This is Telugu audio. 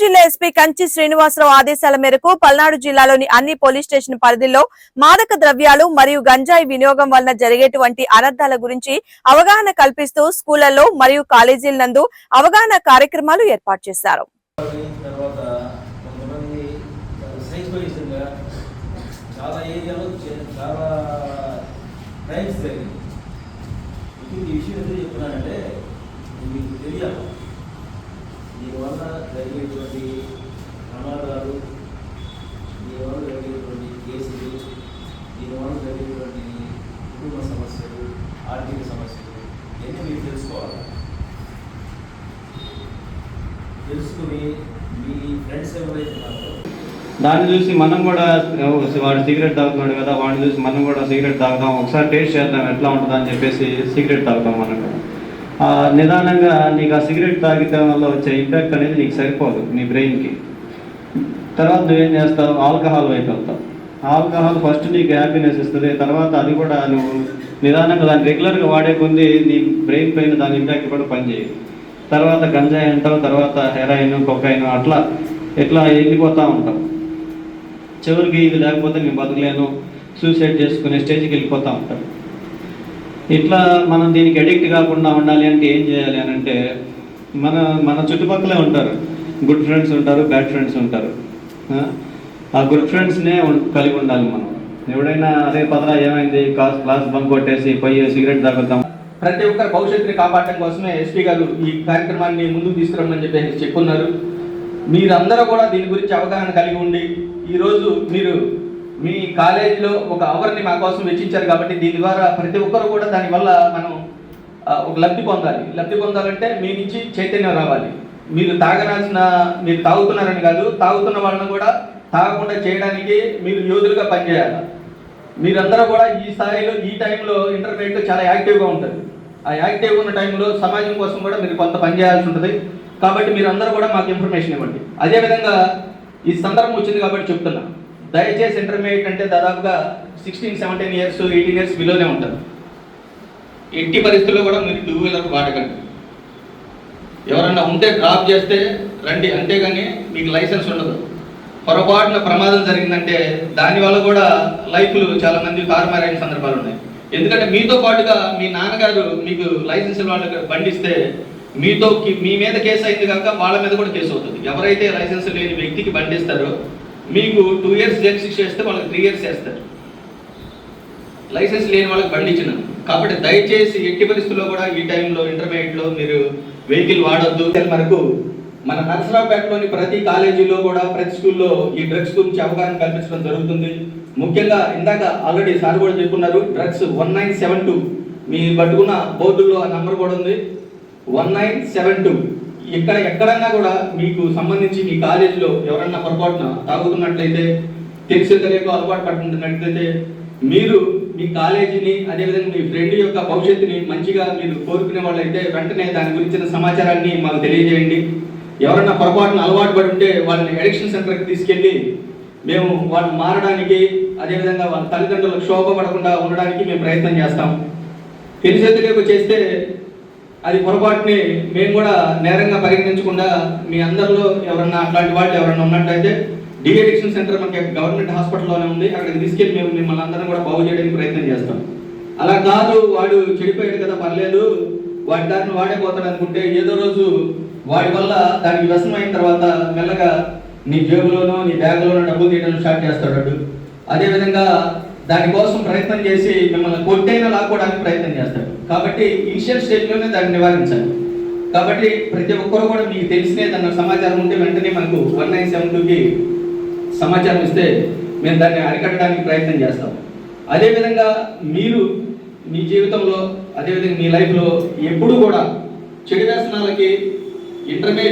జిల్లా ఎస్పీ కంచి శ్రీనివాసరావు ఆదేశాల మేరకు పల్నాడు జిల్లాలోని అన్ని పోలీస్ స్టేషన్ పరిధిలో మాదక ద్రవ్యాలు మరియు గంజాయి వినియోగం వలన జరిగేటువంటి అనర్థాల గురించి అవగాహన కల్పిస్తూ స్కూళ్ళలో మరియు కాలేజీల నందు అవగాహన కార్యక్రమాలు ఏర్పాటు చేశారు. ఈ విషయం ఎందుకు చెప్తున్నానంటే మీకు తెలియాలి. దీనివల్ల జరిగేటువంటి ప్రమాదాలు దీనివల్ల జరిగేటువంటి కేసులు దీనివల్ల జరిగేటువంటి కుటుంబ సమస్యలు ఆర్థిక సమస్యలు ఎన్ని మీరు తెలుసుకోవాలి. తెలుసుకుని మీ ఫ్రెండ్స్ ఎవరైతే ఉన్నారో దాన్ని చూసి మనం కూడా వాడు సిగరెట్ తాగుతున్నాడు కదా వాడిని చూసి మనం కూడా సిగరెట్ తాగుదాం ఒకసారి టేస్ట్ చేద్దాం ఎట్లా ఉంటుందని అని చెప్పేసి సిగరెట్ తాగుతాం మనం. కూడా నిదానంగా నీకు ఆ సిగరెట్ తాగితే వల్ల వచ్చే ఇంపాక్ట్ అనేది నీకు సరిపోదు నీ బ్రెయిన్కి. తర్వాత నువ్వేం చేస్తావు? ఆల్కహాల్ వైపు వెళ్తావు. ఆల్కహాల్ ఫస్ట్ నీకు హ్యాపీనెస్ ఇస్తుంది తర్వాత అది కూడా నువ్వు నిదానంగా దాన్ని రెగ్యులర్గా వాడే కొంది నీ బ్రెయిన్ పైన దాని ఇంపాక్ట్ కూడా పనిచేయదు. తర్వాత గంజాయి అంటావు తర్వాత హెరాయిన్ కొకైన్ అట్లా ఇట్లా వెళ్ళిపోతూ ఉంటాం చివరికి ఇది లేకపోతే నేను బతకలేను సూసైడ్ చేసుకునే స్టేజ్కి వెళ్ళిపోతూ ఉంటాం ఇట్లా మనం దీనికి అడిక్ట్ కాకుండా ఉండాలి అంటే ఏం చేయాలి అని అంటే మన మన చుట్టుపక్కలే ఉంటారు. గుడ్ ఫ్రెండ్స్ ఉంటారు బ్యాడ్ ఫ్రెండ్స్ ఉంటారు. ఆ? గుడ్ ఫ్రెండ్స్నే కలిగి ఉండాలి మనం. ఎవడైనా అదే పదరా ఏమైంది? క్లాస్ క్లాస్ బంక్ కొట్టేసి పోయి సిగరెట్ తాగుతాం. ప్రతి ఒక్కరి భవిష్యత్తుని కాపాడటం కోసమే ఎస్పీ గారు ఈ కార్యక్రమాన్ని ముందుకు తీసుకురమ్మని చెప్పేసి చెప్పున్నారు. మీరందరూ కూడా దీని గురించి అవగాహన కలిగి ఉండి ఈరోజు మీరు మీ కాలేజీలో ఒక అవర్ని మా కోసం వెచ్చించారు కాబట్టి దీని ద్వారా ప్రతి ఒక్కరు కూడా దానివల్ల మనం ఒక లబ్ధి పొందాలి. లబ్ధి పొందాలంటే మీ నుంచి చైతన్యం రావాలి. మీరు తాగనాల్సిన మీరు తాగుతున్నారని కాదు తాగుతున్న వాళ్ళని కూడా తాగకుండా చేయడానికి మీరు యోధులుగా పనిచేయాలి. మీరందరూ కూడా ఈ స్థాయిలో ఈ టైంలో ఇంటర్నెట్ చాలా యాక్టివ్గా ఉంటుంది ఆ యాక్టివ్గా ఉన్న టైంలో సమాజం కోసం కూడా మీరు కొంత పని చేయాల్సి ఉంటుంది. కాబట్టి మీరందరూ కూడా మాకు ఇన్ఫర్మేషన్ ఇవ్వండి. అదేవిధంగా ఈ సందర్భం వచ్చింది కాబట్టి చెప్తున్నా. దయచేసి ఇంటర్మీడియట్ అంటే దాదాపుగా sixteen seventeen years eighteen years బిలోనే ఉంటారు. ఎట్టి పరిస్థితుల్లో కూడా మీరు టూ వీలర్ వాడకండి. ఎవరన్నా ఉంటే డ్రాప్ చేస్తే రండి. అంతేగాని మీకు లైసెన్స్ ఉండదు. పొరపాటున ప్రమాదం జరిగిందంటే దానివల్ల కూడా లైఫ్లు చాలా మంది తారుమారైన సందర్భాలు ఉన్నాయి. ఎందుకంటే మీతో పాటుగా మీ నాన్నగారు మీకు లైసెన్స్ వాళ్ళకి బండిస్తే మీతో మీ మీద కేసు అయింది కాక వాళ్ళ మీద కూడా కేసు అవుతుంది. ఎవరైతే లైసెన్స్ లేని వ్యక్తికి బండిస్తారో మీకు టూ ఇయర్స్ జైలు శిక్ష వేస్తే వాళ్ళకి త్రీ ఇయర్స్ వేస్తారు లైసెన్స్ లేని వాళ్ళకి బండి ఇచ్చిన కాబట్టి దయచేసి ఎట్టి పరిస్థితుల్లో కూడా ఈ టైంలో ఇంటర్మీడియట్లో మీరు వెహికల్ వాడొద్దు. మనకు మన నరసరావుపేటలోని ప్రతి కాలేజీలో కూడా ప్రతి స్కూల్లో ఈ డ్రగ్స్ గురించి అవగాహన కల్పించడం జరుగుతుంది. ముఖ్యంగా ఇందాక ఆల్రెడీ సార్ కూడా చెప్పుకున్నారు drugs one nine seven two మీ పట్టుకున్న బోర్డులో ఆ నంబర్ కూడా ఉంది. వన్ నైన్ సెవెన్ టూ ఇక్కడ ఎక్కడన్నా కూడా మీకు సంబంధించి మీ కాలేజీలో ఎవరన్నా పొరపాటున తాగుతున్నట్లయితే తెలిసి తెలియక అలవాటు పడుతున్నట్లయితే మీరు మీ కాలేజీని అదేవిధంగా మీ ఫ్రెండ్ యొక్క భవిష్యత్తుని మంచిగా మీరు కోరుకునే వాళ్ళైతే వెంటనే దాని గురించిన సమాచారాన్ని మాకు తెలియజేయండి. ఎవరన్నా పొరపాటున అలవాటు పడి ఉంటే వాళ్ళని అడిక్షన్ సెంటర్కి తీసుకెళ్ళి మేము వాళ్ళు మారడానికి అదేవిధంగా వాళ్ళ తల్లిదండ్రులకు శోభపడకుండా ఉండడానికి మేము ప్రయత్నం చేస్తాం. తెలిసే తెలియక చేస్తే అది పొరపాటుని మేము కూడా నేరంగా పరిగణించకుండా మీ అందరిలో ఎవరన్నా అట్లాంటి వాళ్ళు ఎవరన్నా ఉన్నట్టయితే డిఎడిక్షన్ సెంటర్ మనకి గవర్నమెంట్ హాస్పిటల్లోనే ఉంది. అక్కడికి తీసుకెళ్ళి మేము మిమ్మల్ని అందరం కూడా బాగు చేయడానికి ప్రయత్నం చేస్తాం. అలా కాదు వాడు చెడిపోయాడు కదా పర్లేదు. వాడి దారిని వాడే పోతాడు అనుకుంటే ఏదో రోజు వాడి వల్ల దానికి వ్యసనం అయిన తర్వాత మెల్లగా నీ జేబులోనో నీ బ్యాగ్లోనో డబ్బులు తీయడం స్టార్ట్ చేస్తాడు అదేవిధంగా దానికోసం ప్రయత్నం చేసి మిమ్మల్ని కొట్టైనా లాక్కోవడానికి ప్రయత్నం చేస్తాడు. కాబట్టి ఇనిషియల్ స్టేజ్లోనే దాన్ని నివారించాలి. కాబట్టి ప్రతి ఒక్కరు కూడా మీకు తెలిసిన ఏదన్నా సమాచారం ఉంటే వెంటనే మనకు వన్ నైన్ సెవెన్ టూకి సమాచారం ఇస్తే మేము దాన్ని అరికట్టడానికి ప్రయత్నం చేస్తాం. అదేవిధంగా మీరు మీ జీవితంలో అదేవిధంగా మీ లైఫ్లో ఎప్పుడు కూడా చెడు వ్యసనాలకి ఇంటర్మీడియట్